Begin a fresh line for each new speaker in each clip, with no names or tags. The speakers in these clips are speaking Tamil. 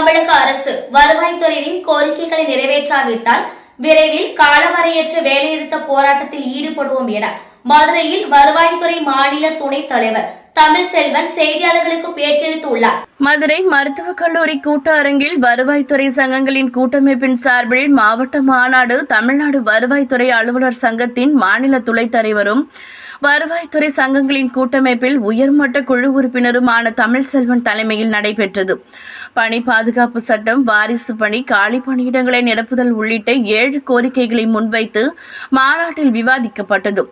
தமிழக அரசு வருவாய்த்துறையின் கோரிக்கைகளை நிறைவேற்றாவிட்டால் விரைவில் காலவரையற்ற வேலைநிறுத்த போராட்டத்தில் ஈடுபடுவோம் என மதுரையில் வருவாய்த்துறை மாநில துணைத் தலைவர் தமிழ்செல்வன் செய்தியாளர்களுக்கு பேட்டியளித்துள்ளார்.
மதுரை மருத்துவக் கல்லூரி கூட்ட அரங்கில் வருவாய்த்துறை சங்கங்களின் கூட்டமைப்பின் சார்பில் மாவட்ட மாநாடு தமிழ்நாடு வருவாய்த்துறை அலுவலர் சங்கத்தின் மாநில துணைத் தலைவரும் வருவாய்த்துறை சங்கங்களின் கூட்டமைப்பில் உயர்மட்ட குழு உறுப்பினருமான தமிழ்செல்வன் தலைமையில் நடைபெற்றது. பணி பாதுகாப்பு சட்டம் வாரிசு பணி காலி பணியிடங்களை நிரப்புதல் உள்ளிட்ட ஏழு கோரிக்கைகளை முன்வைத்து மாநாட்டில் விவாதிக்கப்பட்டது.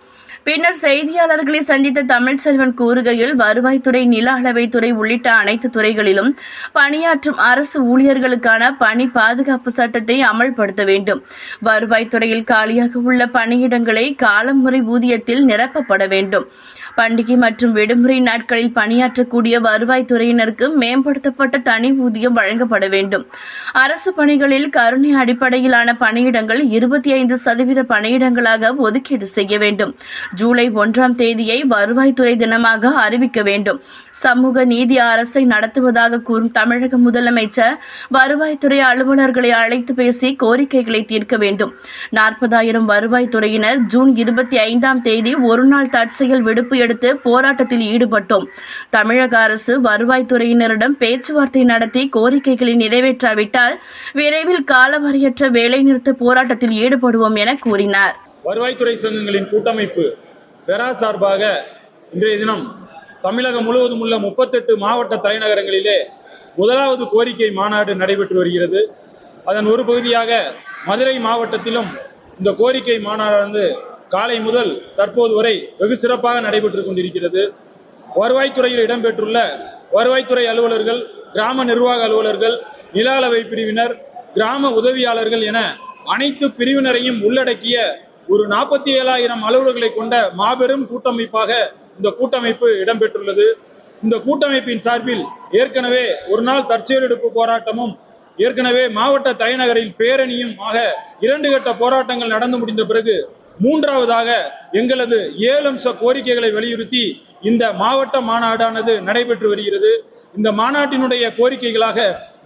பின்னர் செய்தியாளர்களை சந்தித்த தமிழ்ச்செல்வன் கூறுகையில் வருவாய்த்துறை நில அளவைத்துறை உள்ளிட்ட அனைத்து துறைகளிலும் பணியாற்றும் அரசு ஊழியர்களுக்கான பணி பாதுகாப்பு சட்டத்தை அமல்படுத்த வேண்டும். வருவாய்த்துறையில் காலியாக உள்ள பணியிடங்களை காலமுறை ஊதியத்தில் நிரப்பப்பட வேண்டும். பண்டிகை மற்றும் விடுமுறை நாட்களில் பணியாற்றக்கூடிய வருவாய்த்துறையினருக்கு மேம்படுத்தப்பட்ட தனி ஊதியம் வழங்கப்பட வேண்டும். அரசு பணிகளில் கருணை அடிப்படையிலான பணியிடங்கள் இருபத்தி ஐந்து சதவீத பணியிடங்களாக ஒதுக்கீடு செய்ய வேண்டும். ஜூலை ஒன்றாம் தேதியை வருவாய்த்துறை தினமாக அறிவிக்க வேண்டும். சமூக நீதி அரசை நடத்துவதாக கூறும் தமிழக முதலமைச்சர் வருவாய்த்துறை அலுவலர்களை அழைத்து பேசி கோரிக்கைகளை தீர்க்க வேண்டும். நாற்பதாயிரம் வருவாய்த்துறையினர் ஜூன் இருபத்தி ஐந்தாம் தேதி ஒருநாள் தற்செயல் விடுப்பு எடுத்து போராட்டத்தில் ஈடுபட்டோம். தமிழக அரசு வருவாய்த்துறையினரிடம் பேச்சுவார்த்தை நடத்தி கோரிக்கைகளை நிறைவேற்றாவிட்டால் விரைவில் காலவரையற்ற வேலைநிறுத்த போராட்டத்தில் ஈடுபடுவோம் என கூறினார்.
வருவாய்த்துறை சங்கங்களின் கூட்டமைப்பு பெரா சார்பாக இன்றைய தினம் தமிழகம் முழுவதும் உள்ள முப்பத்தெட்டு மாவட்ட தலைநகரங்களிலே முதலாவது கோரிக்கை மாநாடு நடைபெற்று வருகிறது. அதன் ஒரு பகுதியாக மதுரை மாவட்டத்திலும் இந்த கோரிக்கை மாநாடானது காலை முதல் தற்போது வரை வெகு சிறப்பாக நடைபெற்று கொண்டிருக்கிறது. வருவாய்த்துறையில் இடம்பெற்றுள்ள வருவாய்த்துறை அலுவலர்கள் கிராம நிர்வாக அலுவலர்கள் நில அளவை பிரிவினர் கிராம உதவியாளர்கள் என அனைத்து பிரிவினரையும் உள்ளடக்கிய ஒரு நாற்பத்தி ஏழாயிரம் அலுவலர்களை கொண்ட மாபெரும் கூட்டமைப்பாக இந்த கூட்டமைப்பு இடம்பெற்றுள்ளது. இந்த கூட்டமைப்பின் சார்பில் ஏற்கனவே ஒரு நாள் தற்செயல் எடுப்பு போராட்டமும் ஏற்கனவே மாவட்ட தலைநகரில் பேரணியும் ஆக இரண்டு கட்ட போராட்டங்கள் நடந்து முடிந்த பிறகு மூன்றாவதாக எங்களது ஏழு அம்ச கோரிக்கைகளை வலியுறுத்தி இந்த மாவட்ட மாநாடானது நடைபெற்று வருகிறது. இந்த மாநாட்டினுடைய கோரிக்கைகளாக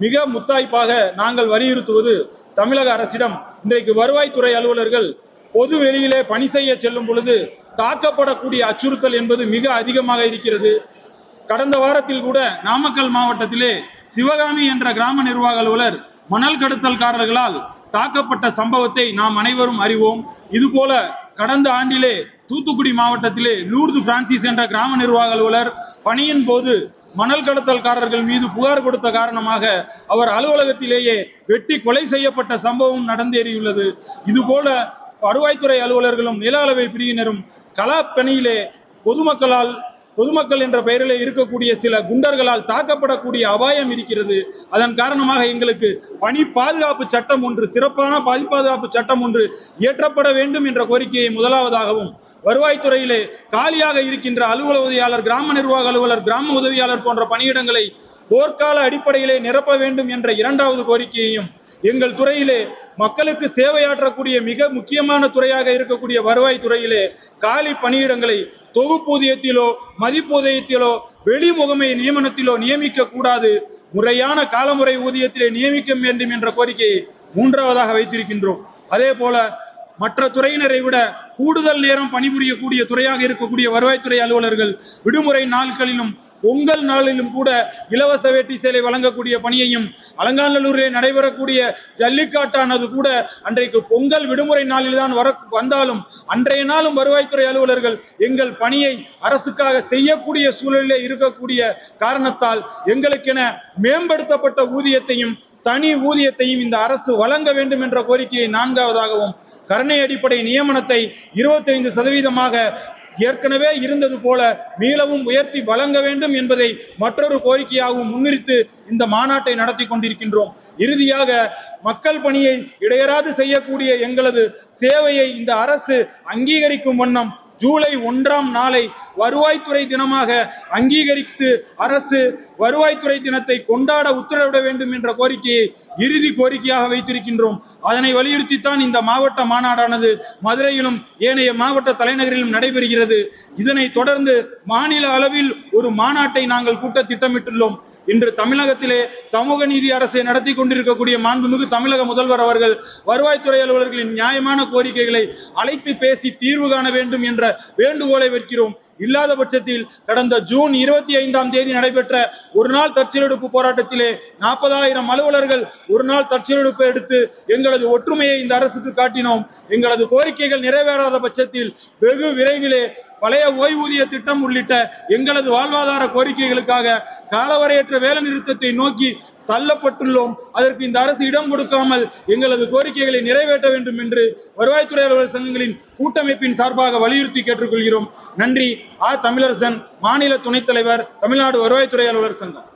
மிக முத்தாய்ப்பாக நாங்கள் வலியுறுத்துவது தமிழக அரசிடம் இன்றைக்கு வருவாய்த்துறை அலுவலர்கள் பொது வெளியிலே பணி செய்ய செல்லும் பொழுது தாக்கப்படக்கூடிய அச்சுறுத்தல் என்பது மிக அதிகமாக இருக்கிறது. கடந்த வாரத்தில் கூட நாமக்கல் மாவட்டத்திலே சிவகாமி என்ற கிராம நிர்வாக அலுவலர் மணல் கடத்தல்காரர்களால் தாக்கப்பட்ட சம்பவத்தை நாம் அனைவரும் அறிவோம். இதுபோல கடந்த ஆண்டிலே தூத்துக்குடி மாவட்டத்திலே லூர்து பிரான்சிஸ் என்ற கிராம நிர்வாக அலுவலர் பணியின் போது மணல் கடத்தல்காரர்கள் மீது புகார் கொடுத்த காரணமாக அவர் அலுவலகத்திலேயே வெட்டி கொலை செய்யப்பட்ட சம்பவம் நடந்தேறியுள்ளது. இதுபோல வருவாய்த்துறை அலுவலர்களும் நில அளவை பிரிவினரும் களப்பணியிலே பொதுமக்களால் பொதுமக்கள் என்ற பெயரிலே இருக்கக்கூடிய சில குண்டர்களால் தாக்கப்படக்கூடிய அபாயம் இருக்கிறது. அதன் காரணமாக எங்களுக்கு பணி பாதுகாப்பு சட்டம் ஒன்று சிறப்பான பணி பாதுகாப்பு சட்டம் ஒன்று இயற்றப்பட வேண்டும் என்ற கோரிக்கையை முதலாவதாகவும் வருவாய்த்துறையிலே காலியாக இருக்கின்ற அலுவலக உதவியாளர் கிராம நிர்வாக அலுவலர் கிராம உதவியாளர் போன்ற பணியிடங்களை போர்க்கால அடிப்படையிலே நிரப்ப வேண்டும் என்ற இரண்டாவது கோரிக்கையையும் எங்கள் துறையிலே மக்களுக்கு சேவையாற்றக்கூடிய மிக முக்கியமான துறையாக இருக்கக்கூடிய வருவாய் துறையிலே காலி பணியிடங்களை தொகுப்பூதியத்திலோ மதிப்பூதியத்திலோ வெளி முகமை நியமனத்திலோ நியமிக்க கூடாது. முறையான காலமுறை ஊதியத்திலே நியமிக்க வேண்டும் என்ற கோரிக்கையை மூன்றாவதாக வைத்திருக்கின்றோம். அதே போல மற்ற துறையினரை விட கூடுதல் நேரம் பணிபுரியக்கூடிய துறையாக இருக்கக்கூடிய வருவாய்த்துறை அலுவலர்கள் விடுமுறை நாட்களிலும் பொங்கல் நாளிலும் கூட இலவச வேட்டி சேலை வழங்கக்கூடிய பணியையும் அலங்காநல்லூரிலே நடைபெறக்கூடிய ஜல்லிக்காட்டானது கூட அன்றைக்கு பொங்கல் விடுமுறை நாளில்தான் வர வந்தாலும் அன்றைய நாளும் வருவாய்த்துறை அலுவலர்கள் எங்கள் பணியை அரசுக்காக செய்யக்கூடிய சூழலிலே இருக்கக்கூடிய காரணத்தால் எங்களுக்கென மேம்படுத்தப்பட்ட ஊதியத்தையும் தனி ஊதியத்தையும் இந்த அரசு வழங்க வேண்டும் என்ற கோரிக்கையை நான்காவதாகவும் கருணை அடிப்படை நியமனத்தை இருபத்தைந்து சதவீதமாக ஏற்கனவே இருந்தது போல மீளவும் உயர்த்தி வழங்க வேண்டும் என்பதை மற்றொரு கோரிக்கையாகவும் முன்னிறுத்து இந்த மாநாட்டை நடத்தி கொண்டிருக்கின்றோம். இறுதியாக மக்கள் பணியை இடையராது செய்யக்கூடிய எங்களது சேவையை இந்த அரசு அங்கீகரிக்கும் வண்ணம் ஜூலை ஒன்றாம் நாளை வருவாய்த்துறை தினமாக அங்கீகரித்து அரசு வருவாய்த்துறை தினத்தை கொண்டாட உத்தரவிட வேண்டும் என்ற கோரிக்கையை இறுதி கோரிக்கையாக வைத்திருக்கின்றோம். அதனை வலியுறுத்தித்தான் இந்த மாவட்ட மாநாடானது மதுரையிலும் ஏனைய மாவட்ட தலைநகரிலும் நடைபெறுகிறது. இதனை தொடர்ந்து மாநில அளவில் ஒரு மாநாட்டை நாங்கள் கூட்ட திட்டமிட்டுள்ளோம். இன்று தமிழகத்திலே சமூக நீதி அரசை நடத்தி கொண்டிருக்கக்கூடிய மாண்புமிகு தமிழக முதல்வர் அவர்கள் வருவாய்த்துறை அலுவலர்களின் நியாயமான கோரிக்கைகளை அழைத்து பேசி தீர்வு காண வேண்டும் என்ற வேண்டுகோளை வைக்கிறோம் இல்லாத பட்சத்தில் கடந்த ஜூன் இருபத்தி ஐந்தாம் தேதி நடைபெற்ற ஒரு நாள் தற்செயலெடுப்பு போராட்டத்திலே நாற்பதாயிரம் அலுவலர்கள் ஒரு நாள் தற்செயலெடுப்பு எடுத்து எங்களது ஒற்றுமையை இந்த அரசுக்கு காட்டினோம். எங்களது கோரிக்கைகள் நிறைவேறாத பட்சத்தில் வெகு விரைவிலே பழைய ஓய்வூதிய திட்டம் உள்ளிட்ட எங்களது வாழ்வாதார கோரிக்கைகளுக்காக காலவரையற்ற வேலை நிறுத்தத்தை நோக்கி தள்ளப்பட்டுள்ளோம். அதற்கு இந்த அரசு இடம் கொடுக்காமல் எங்களது கோரிக்கைகளை நிறைவேற்ற வேண்டும் என்று வருவாய்த்துறை அலுவலர் சங்கங்களின் கூட்டமைப்பின் சார்பாக வலியுறுத்தி கேட்டுக்கொள்கிறோம். நன்றி. ஆ. தமிழரசன் மாநில துணைத் தலைவர் தமிழ்நாடு வருவாய்த்துறை அலுவலர் சங்கம்.